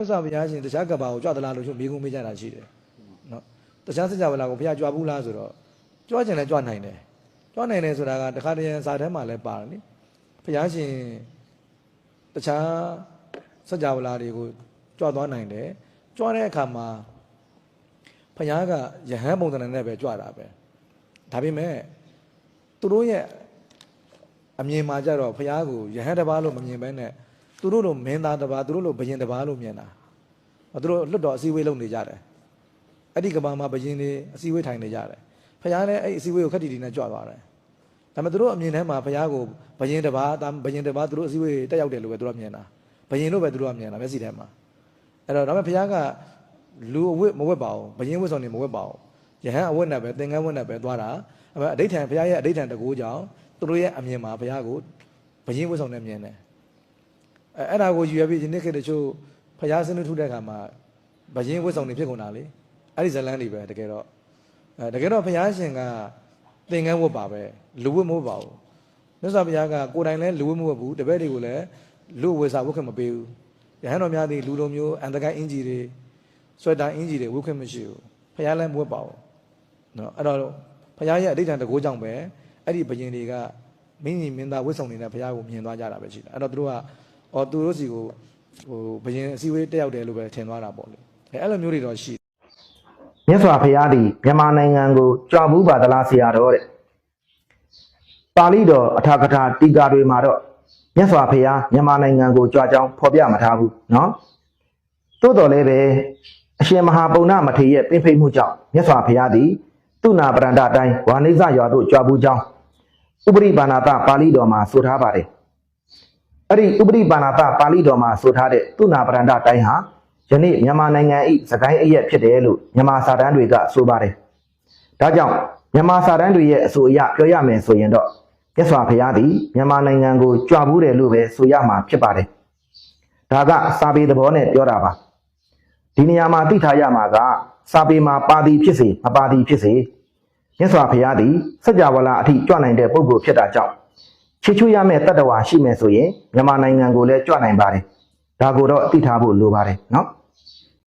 မြတ်စွာဘုရားရှင်တရားကပ္ပကိုကြွသလားလို့ရှင်မိကုံးမေးကြတာရှိတယ်နော်တရားစကြဝဠာကိုဘုရားကြွဘူးလားဆိုတော့ကြွကျင်လည်းကြွနိုင်တယ်ကြွနိုင်တယ်ဆိုတာကတခါတည်းစာထဲမှာလည်းပါတယ်နိဘုရားရှင်တခြားစကြဝဠာတွေကိုကြွသွားနိုင်တယ်ကြွတဲ့အခါမှာဘုရားကယဟန်ပုံစံနဲ့ပဲကြွတာပဲဒါပေမဲ့သူတို့ရဲ့အမြင်မှာကြတော့ဘုရားကိုယဟန်တစ်ပါးလို့မမြင်ဘဲနဲ့ သူတို့လိုမင်းသားတစ်ပါးသူတို့လိုဘယင်တစ်ပါးလို့မြင်တာသူတို့လွတ်တော်အစည်းအဝေးလုပ်နေကြတယ်အဲ့ဒီကဘာမှာဘယင်တွေအစည်းအဝေးထိုင်နေကြတယ်ဘုရားလည်းအဲ့ဒီအစည်းအဝေးကိုခက်တီတီနဲ့ကြွသွားတယ်ဒါပေမဲ့သူတို့အမြင်ထဲမှာဘုရားကိုဘယင်တစ်ပါးဘယင်တစ်ပါးသူတို့အစည်းအဝေးတက်ရောက်တယ်လို့ပဲသူတို့ကမြင်တာဘယင်လို့ပဲသူတို့ကမြင်တာမျက်စိထဲမှာအဲ့တော့ဒါပေမဲ့ဘုရားကလူအဝတ်မဝတ်ပါဘူးဘယင်ဝတ်ဆောင်နေမဝတ်ပါဘူးယဟန်အဝတ်နဲ့ပဲသင်္ကန်းဝတ်နဲ့ပဲသွားတာအဲ့မဲ့အဋိဌံဘုရားရဲ့အဋိဌံတကူကြောင့်သူတို့ရဲ့အမြင်မှာဘုရားကိုဘယင်ဝတ်ဆောင်နေမြင်တယ် အဲအဲ့ဒါကိုယူရပြီးဒီနေ့ခေတ်တချို့ဖျားစင်းထုတဲ့အခါမှာဗရင်ဝတ်ဆောင်နေဖြစ်ကုန်တာလေအဲ့ဒီဇလန်းတွေပဲတကယ်တော့အဲတကယ်တော့ဖျားရှင်ကသင်္ကန်းဝတ်ပါပဲလူဝတ်မဟုတ်ပါဘူးမြတ်စွာဘုရားကကိုယ်တိုင်လည်းလူဝတ်မဝတ်ဘူးတပည့်တွေကိုလည်းလူဝတ်စာဝတ်ခွင့်မပေးဘူးယဟန်တော်များသည်လူလိုမျိုးအန်တကိုင်းအင်ဂျီတွေဆွဲတာအင်ဂျီတွေဝတ်ခွင့်မရှိဘူးဖျားလည်းမဝတ်ပါဘူးနော်အဲ့တော့ဖျားရဲ့အဋိဌာန်တကိုးကြောင့်ပဲအဲ့ဒီဘရင်တွေကမင်းကြီးမင်းသားဝတ်ဆောင်နေတဲ့ဖျားကိုမြင်သွားကြတာပဲရှိတာအဲ့တော့သူတို့က ။အော်သူတို့စီကိုဟိုဘရင်အစည်းအဝေးတက်ရောက်တယ်လို့ပဲထင်သွားတာပေါ့လေ။အဲအဲ့လိုမျိုးတွေတော့ရှိ။မြတ်စွာဘုရားဒီမြန်မာနိုင်ငံကိုကြွဘူးပါသလားဆရာတော်တဲ့။ပါဠိတော်အထာကထာတီကာတွေမှာတော့မြတ်စွာဘုရားမြန်မာနိုင်ငံကိုကြွကြောင်းဖော်ပြမထားဘူးနော်။သို့တော်လည်းပဲအရှင်မဟာပုံဏမထေရရဲ့ပင်ဖိတ်မှုကြောင့်မြတ်စွာဘုရားသည်သူနာပရန္တတိုင်းဝါနိဇရွာသို့ကြွဘူးကြောင်းဥပရိပါဏာတပါဠိတော်မှာဆိုထားပါတယ်။ အဲ့ဒီဥပရိပါဏာတပါဠိတော်မှာဆိုထားတဲ့သူနာပရန္တအတိုင်းဟာယနေ့မြန်မာနိုင်ငံ၏စကိုင်းအရက်ဖြစ်တယ်လို့မြန်မာစာတမ်းတွေကဆိုပါတယ်ဒါကြောင့်မြန်မာစာတမ်းတွေရဲ့အဆိုအရပြောရမယ်ဆိုရင်တော့မြတ်စွာဘုရားသည်မြန်မာနိုင်ငံကိုကြွဘူးတယ်လို့ပဲဆိုရမှာဖြစ်ပါတယ်ဒါကစာပေသဘောနဲ့ပြောတာပါဒီနေရာမှာသိထားရမှာကစာပေမှာပါသည်ဖြစ်စေမပါသည်ဖြစ်စေမြတ်စွာဘုရားသည်စัจ java လာအထိကြွနိုင်တဲ့ပုဂ္ဂိုလ်ဖြစ်တာကြောင့် ချီချူရမယ့်တတ္တဝါရှိမယ်ဆိုရင်မြန်မာနိုင်ငံကိုလည်းကြွနိုင်ပါတယ်ဒါကိုတော့သိထားဖို့လိုပါတယ်နော်